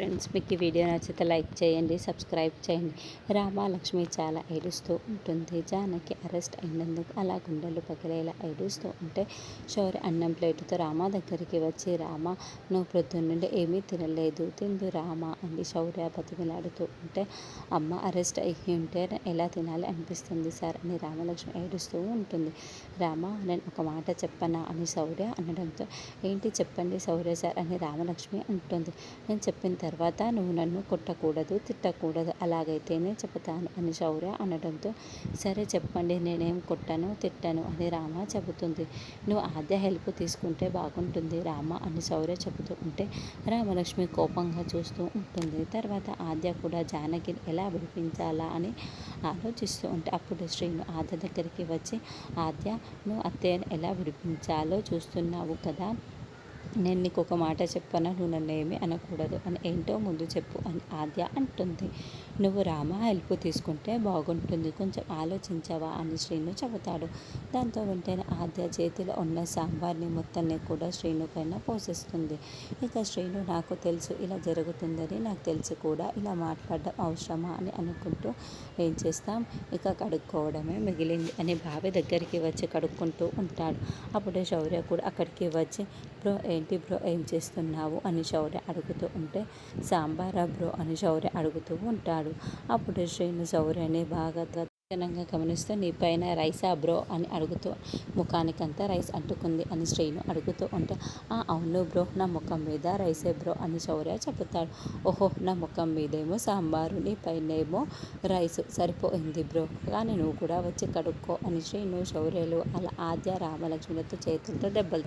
Friends మీకు ఈ video నచ్చితే లైక్ చేయండి సబ్స్క్రైబ్ చేయండి. రామాలక్ష్మి చాలా ఏడుస్తూ ఉంటుంది. జానకి అరెస్ట్ అయినందుకు అలా గుండెలు పగిలేలా ఏడుస్తూ ఉంటే శౌర్య అన్నం ప్లేటుతో రామ దగ్గరికి వచ్చి రామ నువ్వు ప్రొద్దున నుండి ఏమీ తినలేదు తిందు రామ అని శౌర్య బతిమిలాడుతూ ఉంటే అమ్మ అరెస్ట్ అయ్యి ఉంటే ఎలా తినాలి అనిపిస్తుంది సార్ అని రామలక్ష్మి ఏడుస్తూ ఉంటుంది. రామ నేను ఒక మాట చెప్పనా అని శౌర్య అనడంతో ఏంటి చెప్పండి శౌర్య సార్ అని రామలక్ష్మి అంటుంది. నేను చెప్పిన తర్వాత నువ్వు నన్ను కొట్టకూడదు తిట్టకూడదు అలాగైతేనే చెబుతాను అని శౌర్య అనడంతో సరే చెప్పండి నేనేం కొట్టను తిట్టను అని రామ చెబుతుంది. నువ్వు ఆద్య హెల్ప్ తీసుకుంటే బాగుంటుంది రామ అని శౌర్య చెబుతూ ఉంటే రామలక్ష్మి కోపంగా చూస్తూ ఉంటుంది. తర్వాత ఆద్య కూడా జానకిని ఎలా విడిపించాలా అని ఆలోచిస్తూ ఉంటే అప్పుడు శ్రీను ఆద్య దగ్గరికి వచ్చి ఆద్య నువ్వు అత్తయ్యను ఎలా విడిపించాలో చూస్తున్నావు కదా నేను నీకు ఒక మాట చెప్పనా? నువ్వు నన్ను ఏమీ అనకూడదు అని ఏంటో ముందు చెప్పు అని ఆద్య అంటుంది. నువ్వు రామ హెల్ప్ తీసుకుంటే బాగుంటుంది. కొంచెం ఆలోచించవా అని శ్రీను చెబుతాడు. దాంతో వెంటనే ఆద్య చేతిలో ఉన్న సాంబార్ని మొత్తాన్ని కూడా శ్రీను పైన పోసేస్తుంది. ఇక శ్రీను నాకు తెలుసు ఇలా జరుగుతుందని నాకు తెలుసు కూడా ఇలా మాట్లాడడం అవసరమా? అని అనుకుంటూ ఏం చేస్తాం? ఇక కడుక్కోవడమే మిగిలింది అని బావి దగ్గరికి వచ్చి కడుక్కుంటూ ఉంటాడు. అప్పుడే శౌర్య కూడా అక్కడికి వచ్చి ఏంటి బ్రో? ఏం చేస్తున్నావు? అని శౌర్య అడుగుతూ ఉంటే సాంబారా బ్రో? అని శౌర్య అడుగుతూ ఉంటాడు. అప్పుడు శ్రీను శౌర్యని బాగా ఘనంగా గమనిస్తూ నీ పైన రైసా బ్రో? అని అడుగుతూ ముఖానికంతా రైస్ అంటుకుంది అని శ్రీను అడుగుతూ ఉంటే అవును బ్రో నా ముఖం మీద రైసే బ్రో? అని శౌర్య చెబుతాడు. ఓహో నా ముఖం మీదేమో సాంబారు నీ పైనేమో రైస్. సరిపోయింది బ్రో కానీ నువ్వు కూడా వచ్చి కడుక్కో అని శ్రీను శౌర్యలు అలా ఆద్య రామలక్ష్మిలతో చేతులతో దెబ్బలు